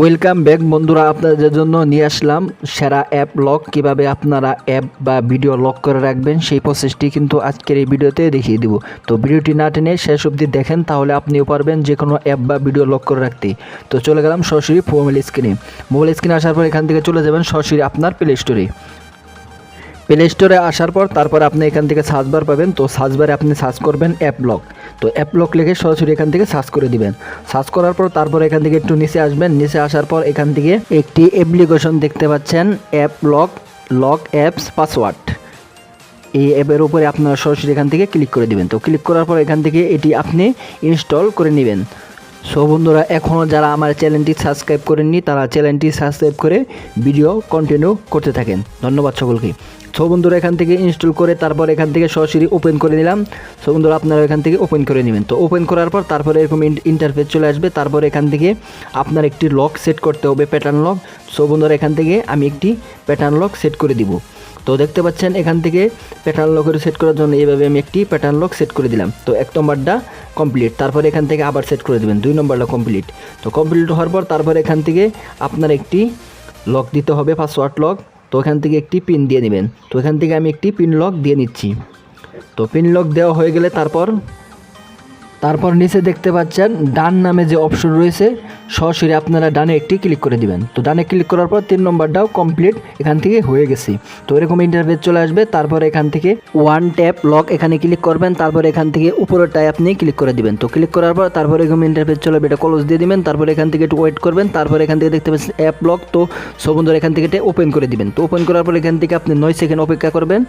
Welcome back বন্ধুরা। আপনাদের জন্য নিয়ে আসলাম সেরা অ্যাপ লক কীভাবে আপনারা অ্যাপ বা ভিডিও লক করে রাখবেন, সেই প্রসেসটি কিন্তু আজকের এই ভিডিওতে দেখিয়ে দিব। তো ভিডিওটি না টেনে শেষ অবধি দেখেন, তাহলে আপনিও পারবেন যে কোনো অ্যাপ বা ভিডিও লক করে রাখতে। তো চলে গেলাম সরাসরি মোবাইল স্ক্রিনে মোবাইল স্ক্রিনে আসার পর এখান থেকে চলে যাবেন সরাসরি আপনার প্লে স্টোরে প্লে স্টোরে আসার পর তারপর আপনি এখান থেকে সার্চ বার পাবেন। তো সার্চ বারে আপনি সার্চ করবেন অ্যাপ লক তো অ্যাপ লক লিখে সরাসরি এখান থেকে সার্চ করে দিবেন। সার্চ করার পর তারপর এখান থেকে একটু নিচে আসবেন। নিচে আসার পর এখান থেকে একটি অ্যাপ্লিকেশন দেখতে পাচ্ছেন app lock lock apps password এই অ্যাপের উপরে আপনারা সরাসরি এখান থেকে ক্লিক করে দিবেন। তো ক্লিক করার পর এখান থেকে এটি আপনি ইনস্টল করে নেবেন। সো বন্ধুরা এখনও যারা আমার চ্যানেলটি সাবস্ক্রাইব করেননি, তারা চ্যানেলটি সাবস্ক্রাইব করে ভিডিও কন্টিনিউ করতে থাকেন। ধন্যবাদ সকলকে। সো বন্ধুরা, এখান থেকে ইনস্টল করে তারপর এখান থেকে সরাসরি ওপেন করে দিলাম সো বন্ধুরা, আপনারা এখান থেকে ওপেন করে নেবেন। তো ওপেন করার পর তারপরে এরকম ইন্টারফেস চলে আসবে। তারপর এখান থেকে আপনার একটি লক সেট করতে হবে প্যাটার্ন লক সো বন্ধুরা, এখান থেকে আমি একটি প্যাটার্ন লক সেট করে দিব। তো দেখতে পাচ্ছেন, এখান থেকে প্যাটার্ন লকের সেট করার জন্য এইভাবে আমি একটি প্যাটার্ন লক সেট করে দিলাম। তো এক নম্বরটা কমপ্লিট তারপরে এখান থেকে আবার সেট করে দেবেন, দুই নম্বরটা কমপ্লিট তো কমপ্লিট হওয়ার পর তারপরে এখান থেকে আপনার একটি লক দিতে হবে পাসওয়ার্ড লক তো এখান থেকে একটি পিন দিয়ে নেবেন তো এখান থেকে আমি একটি পিন লক দিয়ে নিচ্ছি। তো পিন লক দেওয়া হয়ে গেলে তারপর তারপর নিচে দেখতে পাচ্ছেন ডান নামে যে অপশন রয়েছে, সরাসরি আপনারা ডানে একটি ক্লিক করে দিবেন। তো ডানে ক্লিক করার পর তিন নম্বরটাও কমপ্লিট এখান থেকে হয়ে গেছে। তো এরকম ইন্টারফেস চলে আসবে, তারপর এখান থেকে ওয়ান ট্যাপ লক এখানে ক্লিক করবেন, তারপর এখান থেকে উপরেরটায় আপনি ক্লিক করে দিবেন। তো ক্লিক করার পর তারপর এরকম ইন্টারফেস চলে আসবে এটা ক্লোজ দিয়ে দিবেন, তারপর এখান থেকে একটু ওয়েট করবেন, তারপর এখান থেকে দেখতে পাচ্ছেন অ্যাপ লক তো সব এখান থেকে এটা ওপেন করে দিবেন। তো ওপেন করার পর এখান থেকে আপনি নয় সেকেন্ড অপেক্ষা করবেন।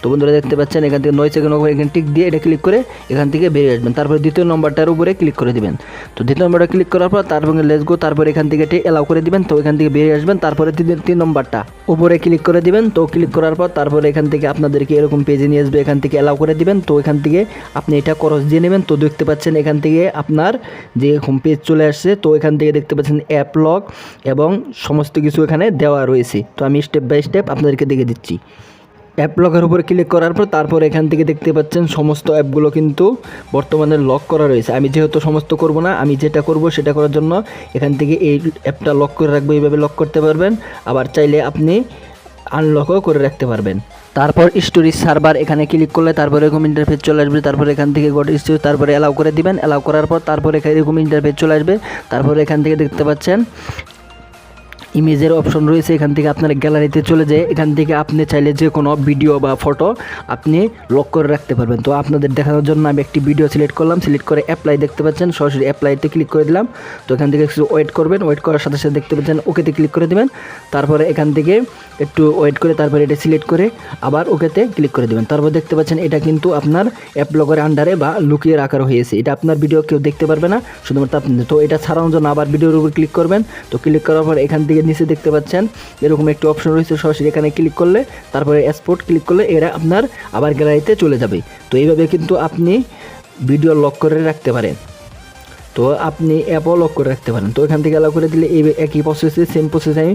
তো বন্ধুরা দেখতে পাচ্ছেন, এখান থেকে নয় সেকেন্ড ওপরে এখানে টিক দিয়ে এটা ক্লিক করে এখান থেকে বেরিয়ে আসবেন। তারপরে দ্বিতীয় নম্বরটার উপরে ক্লিক করে দিবেন। তো দ্বিতীয় নম্বরটা ক্লিক করার পর তারপরে লেস গো তারপরে এখান থেকে এটি অ্যালাউ করে দিবেন। তো এখান থেকে বেরিয়ে আসবেন। তারপরে তিন নম্বরটা উপরে ক্লিক করে দিবেন। তো ক্লিক করার পর তারপরে এখান থেকে আপনাদেরকে এরকম পেজে নিয়ে আসবে, এখান থেকে অ্যালাউ করে দিবেন। তো এখান থেকে আপনি এটা খরচ দিয়ে নেবেন। তো দেখতে পাচ্ছেন এখান থেকে আপনার যে হোম পেজ চলে আসছে, তো এখান থেকে দেখতে পাচ্ছেন অ্যাপ লক এবং সমস্ত কিছু এখানে দেওয়া রয়েছে। তো আমি স্টেপ বাই স্টেপ আপনাদেরকে দেখে দিচ্ছি। অ্যাপ লকের উপরে ক্লিক করার পর তারপর এখান থেকে দেখতে পাচ্ছেন সমস্ত অ্যাপগুলো কিন্তু বর্তমানে লক করা রয়েছে। আমি যেহেতু সমস্ত করব না, আমি যেটা করব সেটা করার জন্য এখান থেকে এই অ্যাপটা লক করে রাখব, এইভাবে লক করতে পারবেন। আবার চাইলে আপনি আনলকও করে রাখতে পারবেন। তারপর স্টোরেজ সার্ভার এখানে ক্লিক করলে তারপরে এরকম ইন্টারফেস চলে আসবে, তারপরে এখান থেকে গড স্টোরেজ তারপরে অ্যালাউ করে দিবেন। অ্যালাউ করার পর তারপরে এরকম ইন্টারফেস চলে আসবে। তারপরে এখান থেকে দেখতে পাচ্ছেন ইমেজের অপশন রয়েছে, এখান থেকে আপনার গ্যালারিতে চলে যায় এখান থেকে আপনি চাইলে যে কোনো ভিডিও বা ফটো আপনি লক করে রাখতে পারবেন। তো আপনাদের দেখানোর জন্য আমি একটি ভিডিও সিলেক্ট করলাম, সিলেক্ট করে অ্যাপ্লাই দেখতে পাচ্ছেন, সরাসরি অ্যাপ্লাইতে ক্লিক করে দিলাম। তো এখান থেকে কিছু ওয়েট করবেন, ওয়েট করার সাথে সাথে দেখতে পাচ্ছেন ওকেতে ক্লিক করে দেবেন। তারপরে এখান থেকে একটু ওয়েট করে তারপরে এটা সিলেক্ট করে আবার ওকেতে ক্লিক করে দেবেন। তারপর দেখতে পাচ্ছেন এটা কিন্তু আপনার অ্যাপ লগের আন্ডারে বা লুকিয়ে রাখার হয়েছে। এটা আপনার ভিডিও কেউ দেখতে পারবে না, শুধুমাত্র আপনি তো এটা ছাড়ানোর জন্য আবার ভিডিওর উপর ক্লিক করবেন। তো ক্লিক করার পর এখান থেকে নিচে দেখতে পাচ্ছেন। এরকম একটি অপশন রয়েছে সরাসরি এখানে ক্লিক করলে, তারপরে এক্সপোর্ট ক্লিক করলে এরা আপনার আবার গ্যালারিতে চলে যাবে। তো এইভাবে কিন্তু আপনি ভিডিও লক করে রাখতে পারেন। তো আপনি অ্যাপও লক করে রাখতে পারেন। তো এখান থেকে অ্যালাউ করে দিলে এই একই প্রসেসে সেম প্রসেসে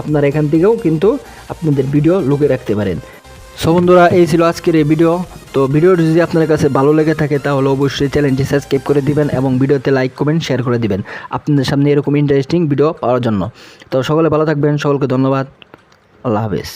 আপনার এখান থেকেও কিন্তু আপনাদের ভিডিও লুকিয়ে রাখতে পারেন। সো বন্ধুরা, এই ছিল আজকের এই ভিডিও তো ভিডিওটি যদি আপনার কাছে ভালো লেগে থাকে, তাহলে অবশ্যই চ্যানেলটি সাবস্ক্রাইব করে দিবেন এবং ভিডিওতে লাইক, কমেন্ট, শেয়ার করে দিবেন আপনাদের সামনে এরকম ইন্টারেস্টিং ভিডিও পাওয়ার জন্য। তো সকলে ভালো থাকবেন, সকলকে ধন্যবাদ। আল্লাহ হাফেজ।